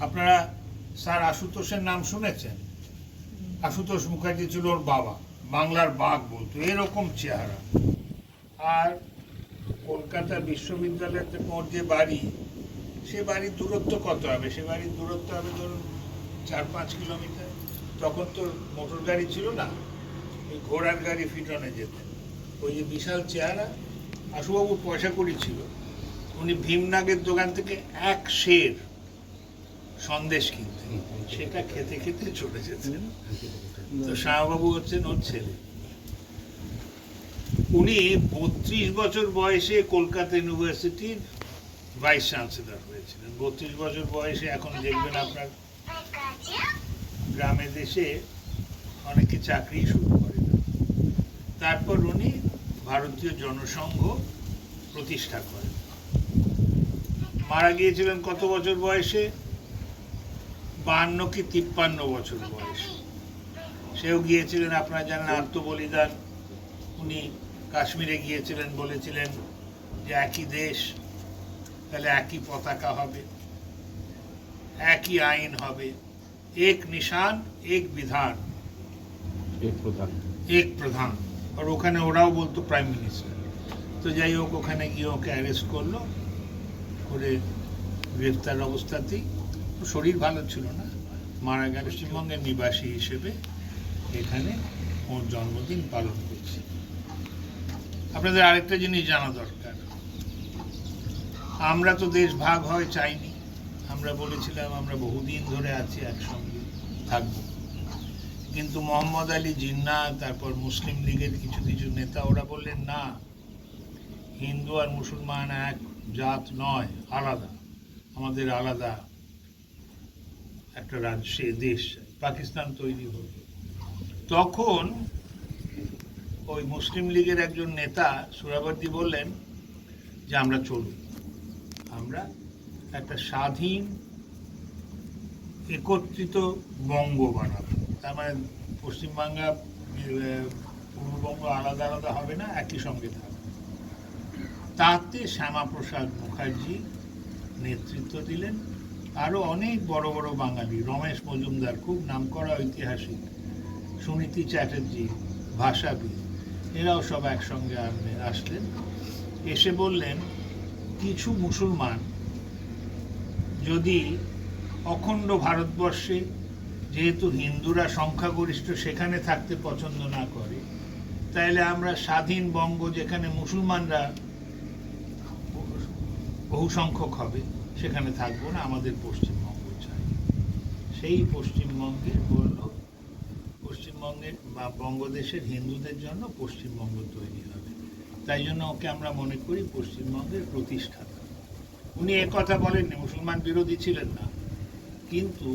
আপনারা স্যার আশুতোষের নাম শুনেছেন? আশুতোষ মুখার্জি ছিল ওর বাবা, বাংলার বাঘ বলতো, এরকম চেহারা। আর কলকাতা বিশ্ববিদ্যালয় থেকে ওর যে বাড়ি, সে বাড়ির দূরত্ব কত হবে? সে বাড়ির দূরত্ব হবে ধরুন চার পাঁচ কিলোমিটার। তখন তো মোটর গাড়ি ছিল না, ওই ঘোড়ার গাড়ি ফিটনে যেতেন ওই যে বিশাল চেহারা আশুবাবু পয়সা করি ছিল। উনি ভীমনাগের দোকান থেকে এক শের সন্দেশ কিনতেন সেটা খেতে খেতে চলে যেতেন তো শ্যামাবাবু হচ্ছেন ওর ছেলে। উনি বত্রিশ বছর বয়সে কলকাতা ইউনিভার্সিটির ভাইস চ্যান্সেলর হয়েছিলেন। বত্রিশ বছর বয়সে এখন দেখবেন আপনার গ্রামে দেশে অনেকে চাকরি শুরু করে না। তারপর উনি ভারতীয় জনসংঘ প্রতিষ্ঠা করেন। মারা গিয়েছিলেন কত বছর বয়সে? বান্ন কি তিপ্পান্ন বছর বয়স। সেও গিয়েছিলেন আপনারা জানেন আত্মবলিদান উনি কাশ্মীরে গিয়েছিলেন বলেছিলেন যে একই দেশ তাহলে একই পতাকা হবে একই আইন হবে এক নিশান এক বিধান। এক প্রধান। এক প্রধান। আর ওখানে ওরাও বলতো প্রাইম মিনিস্টার। তো যাই হোক ওখানে গিয়ে ওকে অ্যারেস্ট করল করে গ্রেফতার অবস্থাতেই শরীর ভালো ছিল না। মারা গেল পশ্চিমবঙ্গের নিবাসী হিসেবে এখানে ওর জন্মদিন পালন করছে। আপনাদের আরেকটা জিনিস জানা দরকার। আমরা তো দেশ ভাগ হয় চাইনি। আমরা বলেছিলাম আমরা বহুদিন ধরে আছি একসঙ্গে থাকব। কিন্তু মোহাম্মদ আলী জিন্না, তারপর মুসলিম লীগের কিছু কিছু নেতা, ওরা বললেন, না, হিন্দু আর মুসলমান এক জাত নয়, আলাদা। আমাদের আলাদা একটা রাজ্য দেশ, পাকিস্তান তৈরি হল। তখন ওই মুসলিম লীগের একজন নেতা সুরাবর্দী বললেন যে, আমরা চলুন। আমরা একটা স্বাধীন, একত্রিত বঙ্গ বানাবো। তার মানে পশ্চিমবাংলা পূর্ববঙ্গ আলাদা আলাদা হবে না, একই সঙ্গে থাকবে। তাতে শ্যামাপ্রসাদ মুখার্জি নেতৃত্ব দিলেন। আরও অনেক বড় বড় বাঙালি, রমেশ মজুমদার, খুব নামকরা ঐতিহাসিক, সুনীতি চ্যাটার্জি, ভাষাবিদ, এরাও সব একসঙ্গে আনলেন আসলেন। এসে বললেন, কিছু মুসলমান যদি অখণ্ড ভারতবর্ষে, যেহেতু হিন্দুরা সংখ্যাগরিষ্ঠ, সেখানে থাকতে পছন্দ না করে তাহলে আমরা স্বাধীন বঙ্গ যেখানে মুসলমানরা বহু সংখ্যক হবে, সেখানে থাকব না, আমাদের পশ্চিমবঙ্গ চাই। সেই পশ্চিমবঙ্গের বলল পশ্চিমবঙ্গের বা বঙ্গদেশের হিন্দুদের জন্য পশ্চিমবঙ্গ তৈরি হবে। তাই জন্য ওকে আমরা মনে করি পশ্চিমবঙ্গের প্রতিষ্ঠাতা। উনি কথা বলেননি, মুসলমান বিরোধী ছিলেন না। কিন্তু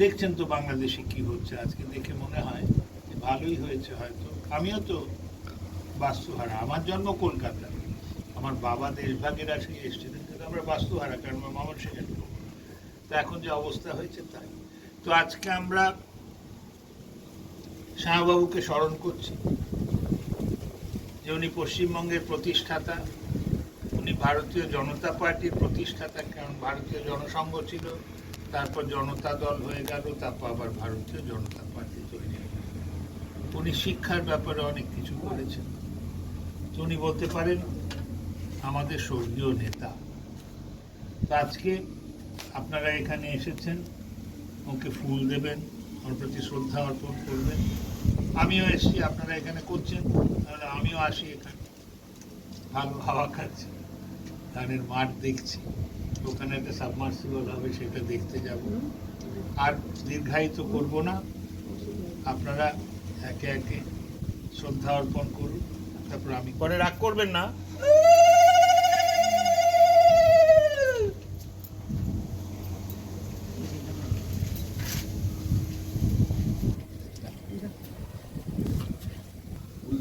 দেখছেন তো বাংলাদেশে কি হচ্ছে, আজকে দেখে মনে হয় ভালোই হয়েছে হয়তো। আমিও তো বাস্তুহারা, আমার জন্ম কলকাতা আমার বাবা দেশভাগের আসে এসেছিলেন কিন্তু আমরা বাস্তু হারা, কারণ আমার মামার সেখানে তো এখন যে অবস্থা হয়েছে তাই। তো আজকে আমরা শাহবাবুকে স্মরণ করছি, যে উনি পশ্চিমবঙ্গের প্রতিষ্ঠাতা, উনি ভারতীয় জনতা পার্টির প্রতিষ্ঠাতা, কারণ ভারতীয় জনসংঘ ছিল, তারপর জনতা দল হয়ে গেল, তারপর আবার ভারতীয় জনতা পার্টি তৈরি। উনি শিক্ষার ব্যাপারে অনেক কিছু করেছেন। উনি বলতে পারেন আমাদের স্বর্গীয় নেতা। তো আজকে আপনারা এখানে এসেছেন, ওকে ফুল দেবেন, ওর প্রতি শ্রদ্ধা অর্পণ করবেন। আমিও এসেছি, আপনারা এখানে করছেন, তাহলে আমিও আসি এখানে। ভালো হাওয়া খাচ্ছি ধানের মাঠ দেখছি। ওখানে একটা সাবমার্সিবল হবে, সেটা দেখতে যাব। আর দীর্ঘায়িত করব না, আপনারা একে একে শ্রদ্ধা অর্পণ করুন। তারপর আমি পরে রাগ করবেন না।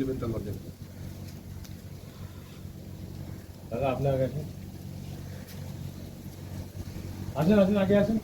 ফুল দেবেন তো আমাদের দাদা আপনার কাছে আসেন আসেন আগে আসেন